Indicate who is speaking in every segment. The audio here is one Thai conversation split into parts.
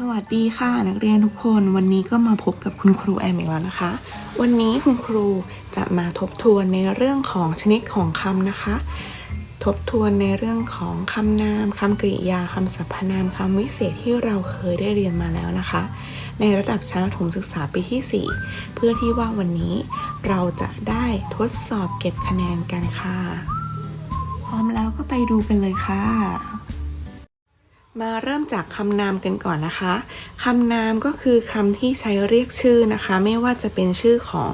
Speaker 1: สวัสดีค่ะนักเรียนทุกคนวันนี้ก็มาพบกับคุณครูแอมอีกแล้วนะคะ วันนี้คุณครูจะมาทบทวนในเรื่องของชนิดของคำนะคะ ทบทวนในเรื่องของคำนามคำกริยาคำสรรพนามคำวิเศษที่เราเคยได้เรียนมาแล้วนะคะ ในระดับชั้นประถมศึกษาปีที่ 4 เพื่อที่ว่าวันนี้เราจะได้ทดสอบเก็บคะแนนกันค่ะ พร้อมแล้วก็ไปดูกันเลยค่ะ มาเริ่มจากคำนามกันก่อนนะคะ คำนามก็คือคำที่ใช้เรียกชื่อนะคะ ไม่ว่าจะเป็นชื่อของ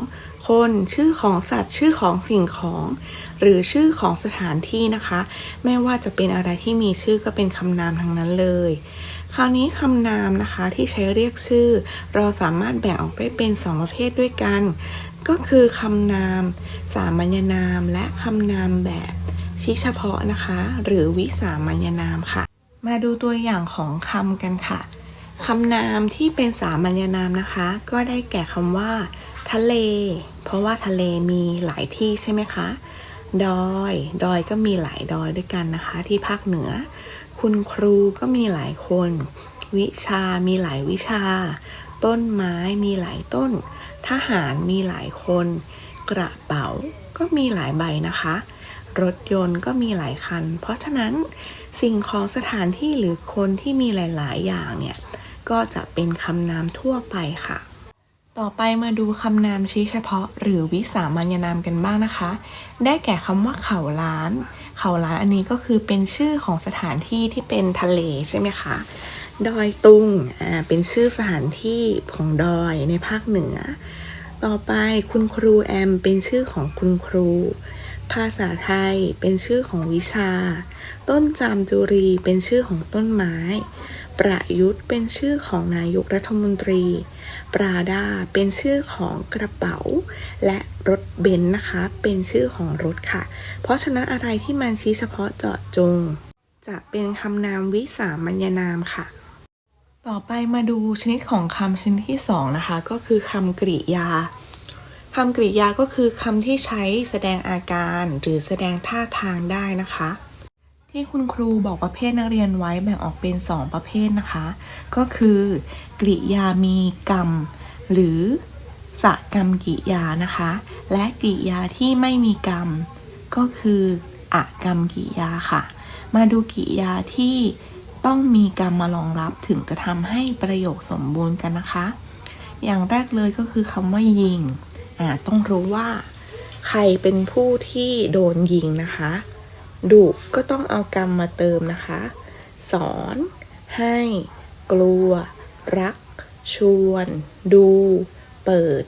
Speaker 1: คน ชื่อของสัตว์ ชื่อของสิ่งของ หรือชื่อของสถานที่นะคะ ไม่ว่าจะเป็นอะไรที่มีชื่อก็เป็นคำนามทั้งนั้นเลย คราวนี้คำนามนะคะที่ใช้เรียกชื่อ เราสามารถแบ่งออกได้เป็นสองประเภทด้วยกัน ก็คือคำนาม สามัญนาม และคำนามแบบชี้เฉพาะนะคะ หรือวิสามัญนามค่ะ มาดูตัวอย่างของคำกันค่ะคำนามที่เป็นสามัญนามนะคะ ก็ได้แก่คำว่า ทะเล เพราะว่าทะเลมีหลายที่ใช่ไหมคะ ดอย ดอยก็มีหลายดอยด้วยกันนะคะ ที่ภาคเหนือ คุณครูก็มีหลายคน วิชามีหลายวิชา ต้นไม้มีหลายต้น ทหารมีหลายคน กระเป๋าก็มีหลายใบนะคะ รถยนต์ก็มีหลายคัน เพราะฉะนั้นสิ่งของสถานที่หรือคนที่มีหลาย ๆ อย่างเนี่ย ก็จะเป็นคำนามทั่วไปค่ะ ต่อไปมาดูคำนามชี้เฉพาะ หรือวิสามัญนามกันบ้างนะคะ ได้แก่คำว่าเขาล้าน เขาล้านอันนี้ก็คือเป็นชื่อของสถานที่ที่เป็นทะเลใช่ไหมคะ ดอยตุงอ่าเป็นชื่อสถานที่ของดอยในภาคเหนือ ต่อไปคุณครูแอมเป็นชื่อของคุณครู ภาษาไทยเป็นชื่อของวิชา ต้นจามจุรีเป็นชื่อของต้นไม้ ประยุทธ์เป็นชื่อของนายกรัฐมนตรี ปราดาเป็นชื่อของกระเป๋า และรถเบนซ์นะคะ เป็นชื่อของรถค่ะ เพราะฉะนั้นอะไรที่มันชี้เฉพาะเจาะจง จะเป็นคำนามวิสามัญนามค่ะ ต่อไปมาดูชนิดของคำชนิดที่สองนะคะ ก็คือคำกริยา คำกริยาก็คือคำที่ใช้แสดงอาการหรือแสดงท่าทางได้นะคะ ที่คุณครูบอกประเภทนักเรียนไว้แบ่งออกเป็น 2 ประเภทนะคะ ก็คือกริยามีกรรม หรือสกรรมกิริยานะคะ และกริยาที่ไม่มีกรรม ก็คืออกรรมกิริยาค่ะ มาดูกริยาที่ต้องมีกรรมมารองรับถึงจะทำให้ประโยคสมบูรณ์กันนะคะ อย่างแรกเลยก็คือคำว่ายิง อ่าต้องรู้ว่าใครเป็นผู้ที่โดนยิงนะคะดุก็ต้องเอากรรมมาเติมนะคะ สอน ให้ กลัว รัก ชวน ดู เปิด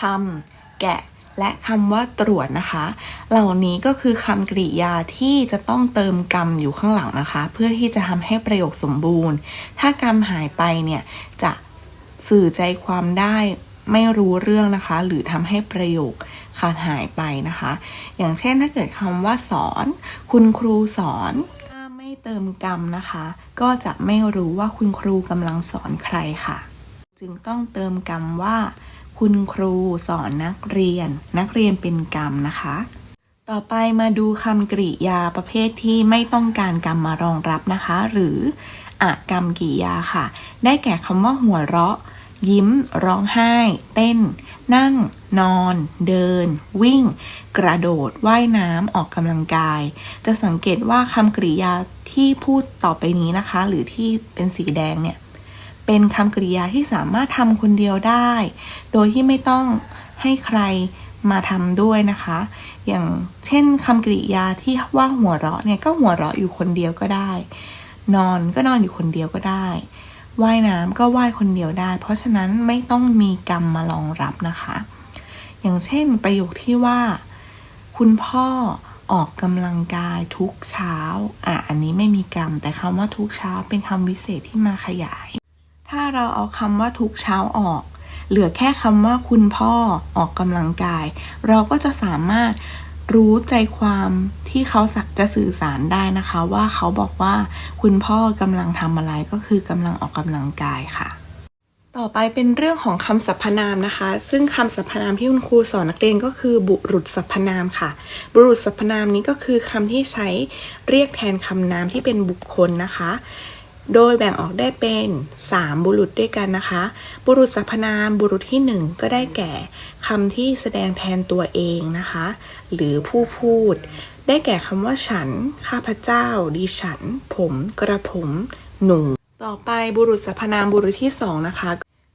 Speaker 1: ทำแกะ และคำว่าตรวจนะคะ เหล่านี้ก็คือคำกริยาที่จะต้องเติมกรรมอยู่ข้างหลังนะคะ เพื่อที่จะทำให้ประโยคสมบูรณ์ ถ้ากรรมหายไปเนี่ยจะสื่อใจความได้ ไม่รู้เรื่องนะคะ หรือทำให้ประโยคขาดหายไปนะคะ อย่างเช่นถ้าเกิดคำว่าสอน คุณครูสอนถ้าไม่เติมกรรมนะคะ ก็จะไม่รู้ว่าคุณครูกำลังสอนใครค่ะ จึงต้องเติมกรรมว่า คุณครูสอนนักเรียน นักเรียนเป็นกรรมนะคะต่อไปมาดูคำกริยาประเภทที่ไม่ต้องการกรรมมารองรับนะคะ หรืออกรรมกริยาค่ะ ได้แก่คำว่าหัวเราะ ยิ้ม ร้องไห้ เต้น นั่ง นอน เดิน วิ่ง กระโดด ว่ายน้ำ ออกกำลังกาย จะสังเกตว่าคำกริยาที่พูดต่อไปนี้นะคะ หรือที่เป็นสีแดงเนี่ย เป็นคำกริยาที่สามารถทำคนเดียวได้ โดยที่ไม่ต้องให้ใครมาทำด้วยนะคะ อย่างเช่นคำกริยาที่ว่าหัวเราะเนี่ยก็หัวเราะอยู่คนเดียวก็ได้ นอนก็นอนอยู่คนเดียวก็ได้ ว่ายน้ำก็ว่ายคนเดียวได้ เพราะฉะนั้นไม่ต้องมีกรรมมารองรับนะคะ อย่างเช่นประโยคที่ว่า คุณพ่อออกกำลังกายทุกเช้า อะ อันนี้ไม่มีกรรม แต่คำว่าทุกเช้าเป็นคำวิเศษที่มาขยาย ถ้าเราเอาคำว่าทุกเช้าออก เหลือแค่คำว่าคุณพ่อออกกำลังกาย เราก็จะสามารถ รู้ใจความที่เขาสักจะสื่อสารได้นะคะ ว่าเขาบอกว่าคุณพ่อกำลังทำอะไรก็คือกำลังออกกำลังกายค่ะ ต่อไปเป็นเรื่องของคำสรรพนามนะคะ ซึ่งคำสรรพนามที่คุณครูสอนนักเรียนก็คือ บุรุษสรรพนามค่ะ บุรุษสรรพนามนี้ก็คือคำที่ใช้เรียกแทนคำนามที่เป็นบุคคลนะคะ โดยแบ่งออกได้เป็น 3 บุรุษด้วยกันนะคะ บุรุษสรรพนามบุรุษที่ 1 ก็ได้แก่คำที่แสดงแทนตัวเองนะคะ หรือผู้พูด ได้แก่คำว่าฉัน ข้าพเจ้า ดิฉัน ผม กระผม หนู ต่อไปบุรุษสรรพนามบุรุษที่ 2 นะคะ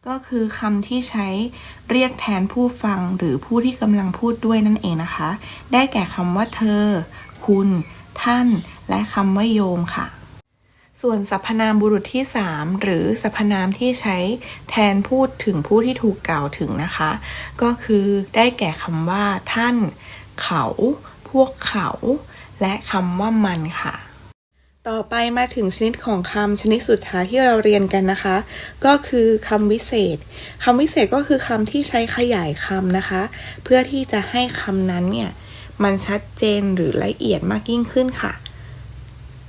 Speaker 1: ก็คือคำที่ใช้เรียกแทนผู้ฟังหรือผู้ที่กำลังพูดด้วยนั่นเองนะคะ ได้แก่คำว่าเธอ คุณ ท่าน และคำว่าโยมค่ะ ส่วนสรรพนามบุรุษที่ 3 หรือสรรพนามที่ใช้แทนพูดถึงผู้ที่ถูกกล่าวถึงนะคะ ก็คือได้แก่คำว่า ท่าน เขา พวกเขา และคำว่ามันค่ะ ต่อไปมาถึงชนิดของคำชนิดสุดท้ายที่เราเรียนกันนะคะ ก็คือคำวิเศษคำวิเศษก็คือคำที่ใช้ขยายคำนะคะ เพื่อที่จะให้คำนั้นเนี่ยมันชัดเจนหรือละเอียดมากยิ่งขึ้นค่ะ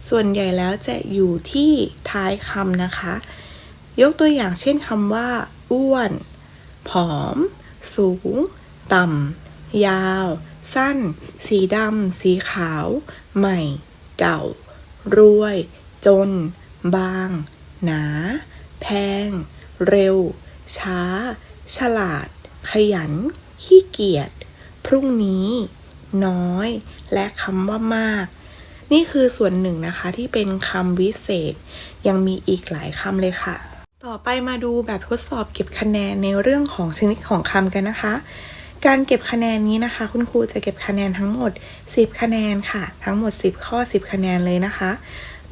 Speaker 1: ส่วนใหญ่แล้วจะอยู่ที่ท้ายคำนะคะ ยกตัวอย่างเช่นคำว่า อ้วน ผอม สูง ต่ำ ยาว สั้น สีดำ สีขาว ใหม่ เก่า รวย จน บาง หนา แพง เร็ว ช้า ฉลาด ขยัน ขี้เกียจ พรุ่งนี้ น้อย และคำว่ามาก นี่คือส่วนหนึ่งนะคะที่เป็นคำวิเศษ ยังมีอีกหลายคำเลยค่ะ ต่อไปมาดูแบบทดสอบเก็บคะแนนในเรื่องของชนิดของคำกันนะคะ การเก็บคะแนนนี้นะคะ คุณครูจะเก็บคะแนนทั้งหมด 10 คะแนนค่ะ ทั้งหมด 10 ข้อ 10 คะแนนเลยนะคะ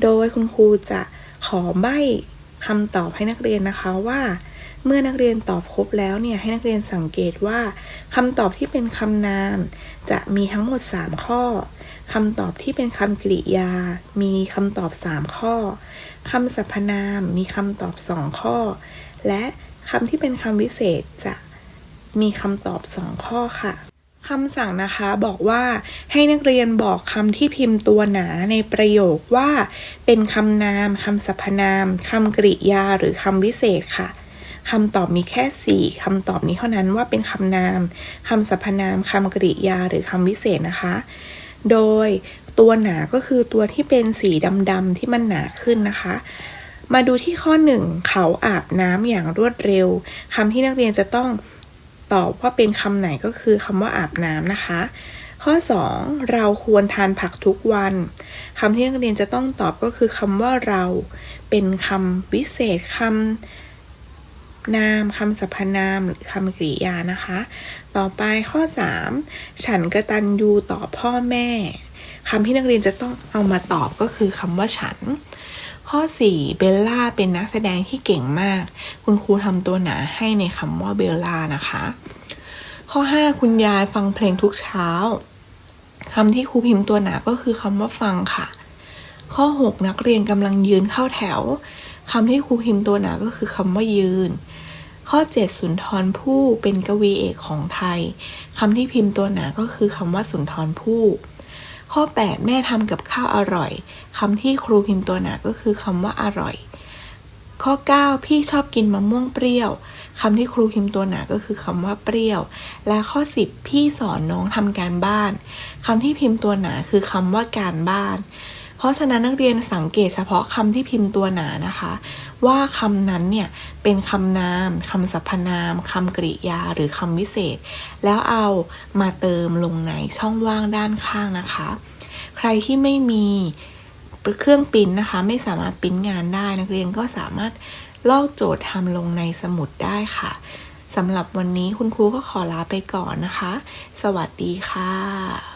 Speaker 1: โดยคุณครูจะขอใบ้คำตอบให้นักเรียนนะคะว่า เมื่อนักเรียนตอบครบแล้วเนี่ยให้นักเรียนสังเกตว่าคำตอบที่เป็นคำนาม จะมีทั้งหมด 3 ข้อคำตอบที่เป็นคำกริยา มีคำตอบ 3 ข้อคำสรรพนามมีคำตอบ 2 ข้อ และคำที่เป็นคำวิเศษจะมีคำตอบ 2 ข้อค่ะคำสั่งนะคะบอกว่าให้นักเรียนบอกคำที่พิมพ์ตัวหนาในประโยคว่า เป็นคำนามคำสรรพนามคำกริยาหรือคำวิเศษค่ะ คำตอบมีแค่ 4คำตอบนี้เท่านั้นว่าเป็นคำนามคำสรรพนามคำกริยาหรือคำวิเศษนะคะ โดยตัวหนาก็คือตัวที่เป็นสีดำๆที่มันหนาขึ้นนะคะ มาดูที่ข้อ 1 เขาอาบน้ำอย่างรวดเร็วคำที่นักเรียนจะต้องตอบว่าเป็นคำไหนก็คือคำว่าอาบน้ำนะคะ ข้อ 2 เราควรทานผักทุกวันคำที่นักเรียนจะต้องตอบก็คือคำว่าเรา เป็นคำวิเศษคำ นามคำสรรพนามหรือคำกริยานะคะ ต่อไปข้อ 3 ฉันกระตันยูต่อพ่อแม่คำที่นักเรียนจะต้องเอามาตอบก็คือคำว่าฉัน ข้อ 4 เบลล่าเป็นนักแสดงที่เก่งมาก คุณครูทำตัวหนาให้ในคำว่าเบลล่านะคะ ข้อ 5 คุณยายฟังเพลงทุกเช้าคำที่ครูพิมพ์ตัวหนาก็คือคำว่าฟังค่ะ ข้อ 6 นักเรียนกำลังยืนเข้าแถว คำที่ครูพิมพ์ตัวหนาก็คือคำว่ายืน ข้อ 7 สุนทรภู่เป็นกวีเอกของไทยคำที่พิมพ์ตัวหนาก็คือคำว่าสุนทรภู่ข้อ 8 แม่ทำกับข้าวอร่อยคำที่ครูพิมพ์ตัวหนาก็คือคำว่าอร่อย ข้อ 9 พี่ชอบกินมะม่วงเปรี้ยวคำที่ครูพิมพ์ตัวหนาก็คือคำว่าเปรี้ยว และข้อ 10 พี่สอนน้องทำการบ้านคำที่พิมพ์ตัวหนาคือคำว่าการบ้าน เพราะฉะนั้นนักเรียนสังเกตเฉพาะคำที่พิมพ์ตัวหนานะคะ ว่าคำนั้นเนี่ยเป็นคำนามคำสรรพนามคำกริยาหรือคำวิเศษ แล้วเอามาเติมลงในช่องว่างด้านข้างนะคะ ใครที่ไม่มีเครื่องปิ้นนะคะ ไม่สามารถปิ้นงานได้นักเรียนก็สามารถลอกโจทย์ทำลงในสมุดได้ค่ะสำหรับวันนี้คุณครูก็ขอลาไปก่อนนะคะ สวัสดีค่ะ